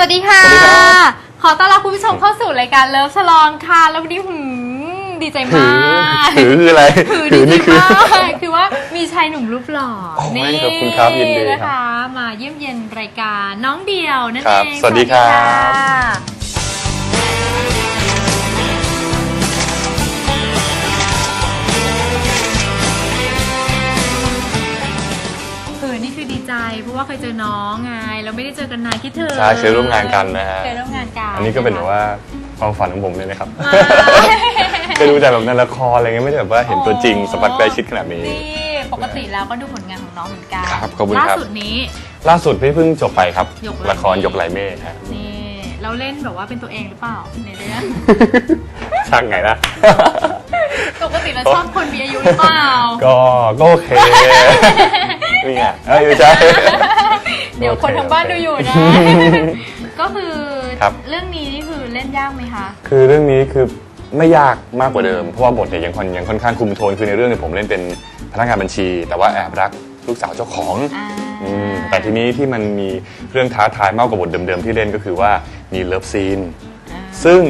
วัสดีค่ะ สวัสดีครับ ขอต้อนรับคุณผู้ชมเข้าสู่รายการเลิฟฉลองค่ะ แล้ววันนี้หืมดีใจถืมาอก ถือคืออะไรถือถืดีอใจนี่คือ มากคือว่ามีชายหนุ่มรูปหล่อโอ้ยนี่ขอบคุณครับยินดีครับนะคะ มาเยี่ยมเยียนรายการน้องเดียวนั่นครัเอบงสวัสดีครับค่ะ ใจ เพราะว่าเคยเจอน้องไงเราไม่ได้เจอกันนานคิดถึงใช่เคยร่วมงานกันนะฮะ เคยร่วมงานกันอันนี้ก็เป็นแบบว่าความฝันของผมเลยนะครับอ่าเคยดูแต่แบบในละครอะไรเงี้ยไม่ได้แบบว่าเห็นตัวจริงสัมผัสใกล้ชิดขนาดนี้ นี่ปกติแล้วก็ดูผลงานของน้องเหมือนกันครับขอบคุณล่าครับสุดนี้ ล่าสุดพี่เพิ่งจบไปครับ หยกไหล ละครหยกไหลเมฆฮะ นี่เราเล่นแบบว่าเป็นตัวเองหรือเปล่าในเรื่อง ช่างไงนะ ปกติเราชอบคนมีอายุหรือเปล่าก็ก็โอเค นี่ไงเอ้ยไม่ใช่ เดี๋ยวคนทางบ้านดูอยู่นะโอเคก็คือครับ เรื่องนี้นี่คือเล่นยากไหมคะ คือเรื่องนี้คือไม่ยากมากกว่าเดิม เพราะว่าบทเนี่ยยังค่อนยังค่อนข้างคุมโทนคือในเรื่องเนี่ยผมเล่นเป็นพนักงานบัญชี แต่ว่าแอบรักลูกสาวเจ้าของอ่า อืมแต่ทีนี้ที่มันมีเรื่องท้าทายมากกว่าบทเดิมๆที่เล่นก็คือว่ามีเลิฟซีน อ่าซึ่ง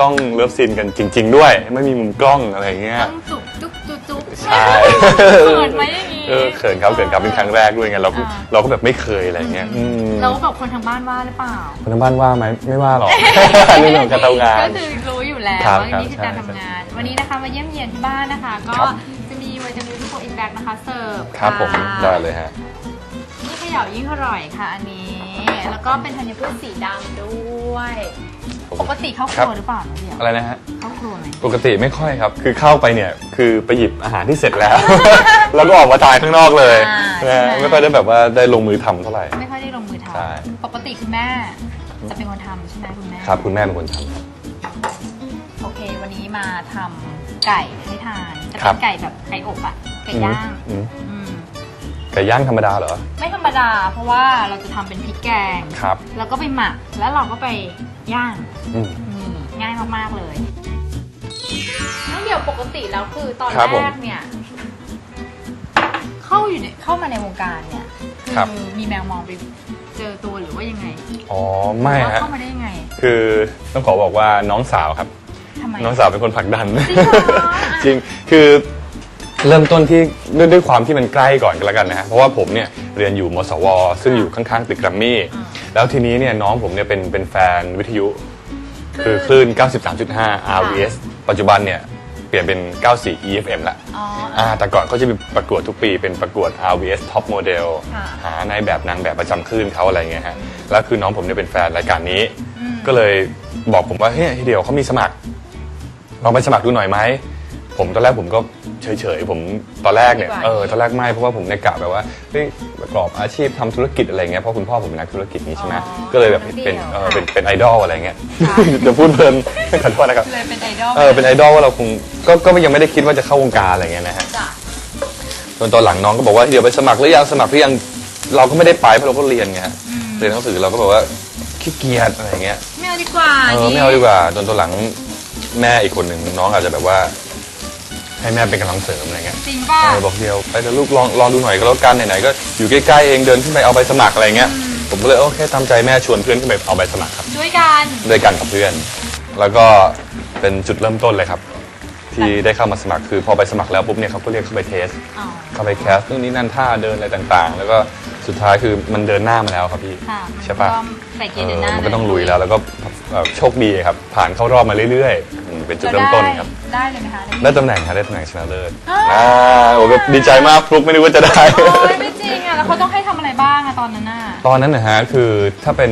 ต้องเลิฟซีนกันจริง ๆ ด้วย ไม่มีมุมกล้องอะไรเงี้ย ต้องจุ๊บจุ๊บจุ๊บจุ๊บใช่ เขินไหมอย่างงี้ เออเขินครับเขินครับเป็นครั้งแรกด้วยไงเราก็อ่าเราก็แบบไม่เคยอะไรเงี้ยอืมแล้วแบบคนทางบ้านว่าหรือเปล่า คนทางบ้านว่าไหมไม่ว่าหรอกอันนี้เรื่องของการทำงาน ก็คือรู้อยู่แล้วครับว่านี่คือครับการทำงาน วันนี้นะคะมาเยี่ยมเยียนที่บ้านนะคะ ก็ครับ จะมีไวตามินทุกโปรอินแบกนะคะเสิร์ฟครับผมะได้เลยฮะ นี่เขย่ายิ่งอร่อยค่ะอันนี้ แล้วก็เป็นธัญพืชสีดำด้วย ปกติเข้าคครัรัวบหรือเปล่าน้องเดียวอะไรนะฮะ เข้าครัวไหมปกติไม่ค่อยครับ คือเข้าไปเนี่ย คือไปหยิบอาหารที่เสร็จแล้ว แล้วก็ออกมาทานข้างนอกเลยอ่านะฮะใช่ไหมไม่ค่อยได้แบบว่าได้ลงมือทำเท่าไหร่ ไม่ค่อยได้ลงมือทใช่ำปกติคุณแม่ จะเป็นคนทำใช่ไหมคุณแม่ครับ คุณแม่เป็นคนทำครับโอเค วันนี้มาทำไก่ให้ทานจะครัเป็บ นไก่แบบไก่อบอะไก่ย่างอืมอืมไก่ย่างธรรมดาเหรอ ไม่ธรรมดา เพราะว่าเราจะทำเป็นพริกแกง ครับ แล้วก็ไปหมักแล้วเราก็ไป ย่างอืมนี่ง่ายมากๆเลยน้องเดี่ยวปกติแล้วคือตอนครับผมแรกเนี่ย เข้าอยู่ในเข้ามาในวงการเนี่ยครับอมีแมวมองไปเจอตัวหรือว่ายังไงอ๋อไม่หรือว่าฮะเข้ามาได้ยังไงคือต้องขอบอกว่าน้องสาวครับ ทำไม น้องสาวเป็นคนผลักดัน จริงเหรอ จริงคือ เริ่มต้นที่ด้วยด้วยความที่มันใกล้ก่อนก็แล้วกันนะฮะเพราะว่าผมเนี่ยเรียนอยู่มสว ซึ่งอยู่ข้างๆตึกแกรมมี่ แล้วทีนี้เนี่ยน้องผมเนี่ยเป็นเป็นแฟนวิทยุ คือคลื่น 93.5 RVS ปัจจุบันเนี่ยเปลี่ยนเป็น 94 EFM ละอ๋ออ่าแต่ก่อนเขาจะมีประกวดทุกปีเป็นประกวด RVS Top Model ค่ะหานายแบบนางแบบประจำคลื่นเขาอะไรเงี้ยฮะแล้วคือน้องผมเนี่ยเป็นแฟนรายการนี้อืมก็เลยบอกผมว่าเฮ้ยเดี๋ยวเขามีสมัครลองไปสมัครดูหน่อยไหม ผมตอนแรกผมก็เฉยๆผมตอนแรกเนี่ยดีกว่า เออตอนแรกไม่เพราะว่าผมในยกะแบบว่าเฮ้ยประกอบอาชีพทำธุรกิจอะไรเงี้ยเพราะคุณพ่อผมเป็นนักธุรกิจนี้ใช่ไหมอ๋อก็เลยแบบเป็นเดี่ยวเออค่ะเป็นเป็นไอดอลอะไรเงี้ยค่ะเดี๋ยวพูดเพลินขอโทษนะครับเลยเป็นไอดอลเออเป็นไอดอลว่าเราคงก็ก็ยังไม่ได้คิดว่าจะเข้าวงการอะไรเงี้ยนะฮะ จ้ะจนตอนหลังน้องก็บอกว่าเดี๋ยวไปสมัครหรือยังสมัครหรือยังเราก็ไม่ได้ไปเพราะเราก็เรียนไงฮะอืมเรียนหนังสือเราก็บอกว่าขี้เกียจอะไรเงี้ยไม่เอาดีกว่าเออไม่เอาดีกว่าจนตอนหลังแม่อีกคนหนึ่งน้องอาจจะแบบว่า ให้แม่เป็นกำลังเสริมอะไรเงี้ยจริงป่ะ เออบอกเดียวไปเดี๋ยวลูกลองลองดูหน่อยก็แล้วกันไหนๆก็อยู่ใกล้ๆเองเดินขึ้นไปเอาใบสมัครอะไรเงี้ยผมก็เลยโอเคตามใจแม่ชวนเพื่อนขึ้นไปเอาใบสมัครครับด้วยกัน ด้วยกันกับเพื่อน แล้วก็เป็นจุดเริ่มต้นเลยครับ ที่ได้เข้ามาสมัครคือพอไปสมัครแล้วปุ๊บเนี่ยเขาก็เรียกเข้าไปเทส อ๋อ เข้าไปแคสนู่นนี่นั่นท่าเดินอะไรต่างๆ แล้วก็สุดท้ายคือมันเดินหน้ามาแล้วครับพี่ค่ะใช่ปะก็ใส่เกียร์เดินหน้ามันก็ต้องลุยแล้วแล้วก็เอ่อโชคดีครับ ผ่านเข้ารอบมาเรื่อยๆอืม เป็นจุดเริ่มต้นครับ ได้เลยไหมคะได้ตำแหน่งครับได้ตำแหน่งชนะเลิศอ้าวอ่าโอ้แบบดีใจมากฟลุกไม่นึกว่าจะได้ โอ้ยไม่จริงอะแล้วเขาต้องให้ทำอะไรบ้างอะตอนนั้นน่ะตอนนั้นนะฮะคือถ้าเป็น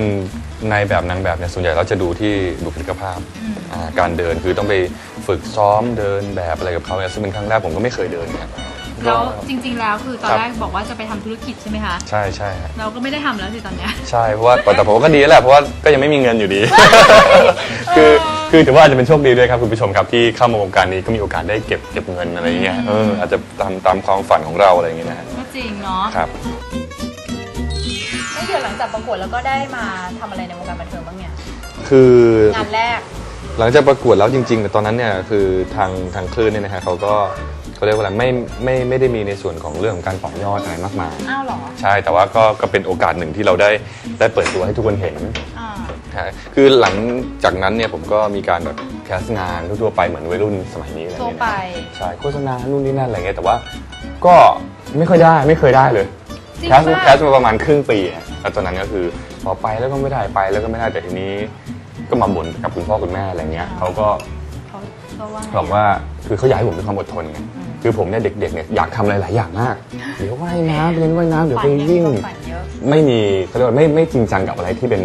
ในแบบนางแบบเนี่ยส่วนใหญ่เราจะดูที่บุคลิกภาพอืมอ่าการเดินคือต้องไปฝึกซ้อมเดินแบบอะไรกับเขาเนี่ยซึ่งเป็นครั้งแรกผมก็ไม่เคยเดินเนี่ย แล้วจริง ๆ แล้วคือตอนครับ แรกบอกว่าจะไปทำธุรกิจใช่ไหมคะ ใช่ใช่ฮะเราก็ไม่ได้ทำแล้วสิตอนเนี้ย ใช่เพราะว่าแต่ผมก็ดีแหละเพราะว่าก็ยังไม่มีเงินอยู่ดี คือ คือถือว่าอาจจะเป็นโชคดีด้วยครับคุณผู้ชมครับที่เข้ามาวงการนี้ก็มีโอกาสได้เก็บเก็บเงินอะไรอย่างเงี้ยเอออาจจะตามตามความฝันของเราอะไรอย่างเงี้ยนะฮะก็จริงเนาะครับแล้วเดี๋ยวหลังจากประกวดแล้วก็ได้มาทำอะไรในวงการบันเทิงบ้างเนี่ยคือ งานแรก หลังจากประกวดแล้วจริงๆแต่ตอนนั้นเนี่ยคือทางทางคลื่นเนี่ยนะฮะเขาก็ เขาเรียกว่าอะไรไม่ไม่ไม่ได้มีในส่วนของเรื่องของการต่อยอดอะไรมากมายอ้าวเหรอใช่แต่ว่าก็ก็เป็นโอกาสหนึ่งที่เราได้ได้เปิดตัวให้ทุกคนเห็นอ่าใช่คือหลังจากนั้นเนี่ยผมก็มีการแบบแคสต์งานทั่วๆไปเหมือนวัยรุ่นสมัยนี้อะไรทั่วเงี้ยไปนะใช่โฆษณานู่นนี่นั่นอะไรเงี้ยแต่ว่าก็ไม่ค่อยได้ไม่เคยได้เลย จริงแคสต์ป่ะแคสต์มาประมาณครึ่งปีอะแล้วตอนนั้นก็คือพอไปแล้วก็ไม่ได้ไปแล้วก็ไม่ได้แต่ทีนี้ก็มาบ่นกับคุณพ่อคุณแม่อะไรเงี้ยเขาก็เขาเขาว่าไงบอกว่าคือเขาอยากให้ผมมีความอดทนไง คือผมเนี่ยเด็กๆเนี่ยอยากทำอะไรหลายอย่างมาก เดี๋ยวว่ายน้ำไปเล่นว่ายน้ำเดี๋ยวฝัไปนเยอะวิ่ง ฝันเยอะ ไม่มีเขาเรียกว่าไม่ไม่จริงจังกับอะไรที่เป็น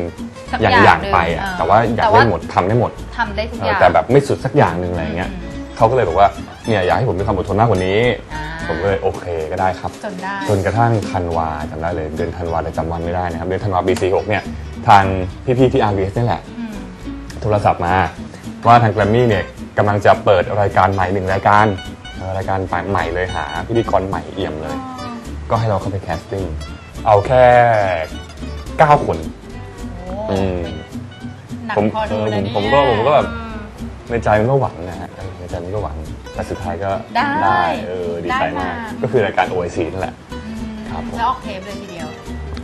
สักอย่างอย่างอย่างหนึ่งไปอะเออแต่ว่าอยากแต่ว่า ได้หมดทำได้หมดทำได้ทุกเอออย่าง แต่แบบไม่สุดสักอย่างหนึ่งอะไรเงี้ยอืม เขาก็เลยบอกว่าเนี่ยอยากให้ผมมีความอดทนมากกว่านี้ อ่าผมก็เลยโอเคก็ได้ครับ จนได้ จนกระทั่งธันวาจำได้เลยเดือนธันวาแต่จำวันไม่ได้นะครับเดือนธันวาปี46เนี่ยทางพี่ๆที่ RBS นี่แหละ อืมโทรศัพท์มาว่าทางแกรมมี่เนี่ยกำลังจะเปิดรายการใหม่หนึ่งรายการ เออรายการใหม่เลยหาพิธีกรใหม่เอี่ยมเลย ก็ให้เราเข้าไปแคสติ้งเอาแค่9คนโอ้อืม หนักผมพอดูเออนะผมเนี่ยผมก็ผมก็แบบ อืม ในใจมันก็หวังนะฮะเออในใจมันก็หวังแต่สุดท้ายก็ได้เออดีได้ใจมากมาก็คือรายการ OIC นั่นแหละอืมครับผม แล้วออกเทปเลยทีเดียว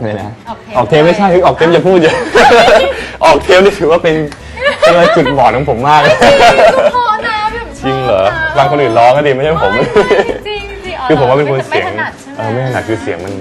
นี่นะออกเทปออกเทปไม่ใช่คือออกเทปจะพูดเยอะ ออกเทปนี่ถือว่าเป็นเป็นอะไรจุดบอดของผมมากพอนะแบบชอบจ ริงเหรอนะบางคนอื่นร้องก็ดีไม่ใช่ผม จริงจริงคือผมว่าเป็นคนไม่เสียงถนัดใช่ไหม เออไม่ถนัดคือเสียงมัน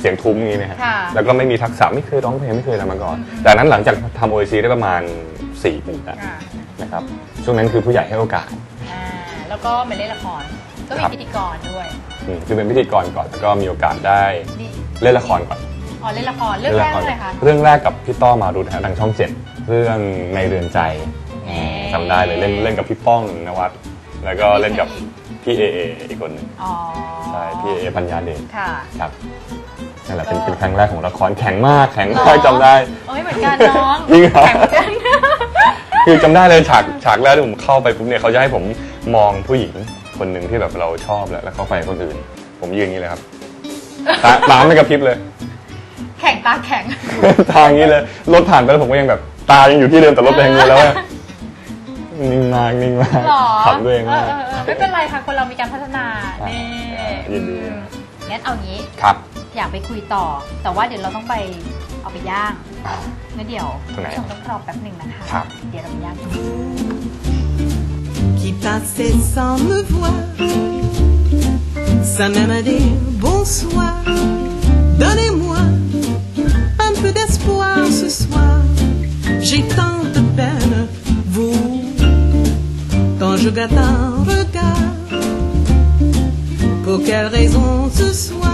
เสียงทุ้มอย่างนี้นะฮะค่ะแล้วก็ไม่มีทักษะไม่เคยร้องเพลงไม่เคยอะไรมาก่อน แต่นั้นหลังจากทำโอซีได้ประมาณ4ปีแล้วอ่านะครับช่วงนั้นคือผู้ใหญ่ให้โอกาส อ่าแล้วก็มาเล่นละคร ก็มีครับ พิธีกรด้วยอืมคือเป็นพิธีกรก่อนแล้วก็มีโอกาสได้นี่เล่นละครก่อนอ๋อเล่นละครเรื่องแรกเลยค่ะ เรื่องแรกกับพี่ต้อมารุธฮะทางช่องเจ็ดเรื่องในเรือนใจเอ๊ะจำได้เลยเล่นเล่นกับพี่ป้องนวัด แล้วก็เล่นกับพี่เอเออีกคนหนึ่งอ๋อใช่พี่เอเอปัญญาเดชค่ะ ครับนั่นแหละเป็นเป็นครั้งแรกของละครแข็งมากแข็งหรมากอจำได้ เอ้ยเหมือนกันน้องจริงเหรอ แข็งเหมือนกัน คือจำได้เลยฉากฉากแรกที่ผมเข้าไปปุ๊บเนี่ยเขาจะให้ผมมองผู้หญิงคนหนึ่งที่แบบเราชอบแล้วแล้วเขาไปกับคนอื่น ผมยืนอย่างนี้เลยครับตาตาไม่กระพริบเลย แข็งตาแข็งตาอย่างนี้เลยรถผ่านไปแล้วผมก็ยังแบบตายังอยู่ที่เดิมแต่รถไปทางนี้แล้วอะ นิ่งมากนิ่งมากหรอขำตัวเองเอมาอกเออเออไม่เป็นไรค่ะ คนเรามีการพัฒนาอ่านี่ยินดีอืมงั้นเอางี้ ครับอยากไปคุยต่อ แต่ว่าเดี๋ยวเราต้องไปเอาไปย่างงั้นเดี๋ยวตรงไหนผู้ชมต้องรอแป๊บหนึ่งนะคะ ครับ เดี๋ยวเราไปย่างกัน qui passait sans me voir, sans même dire bonsoir. Je gâte un regard. Pour quelle raison ce soir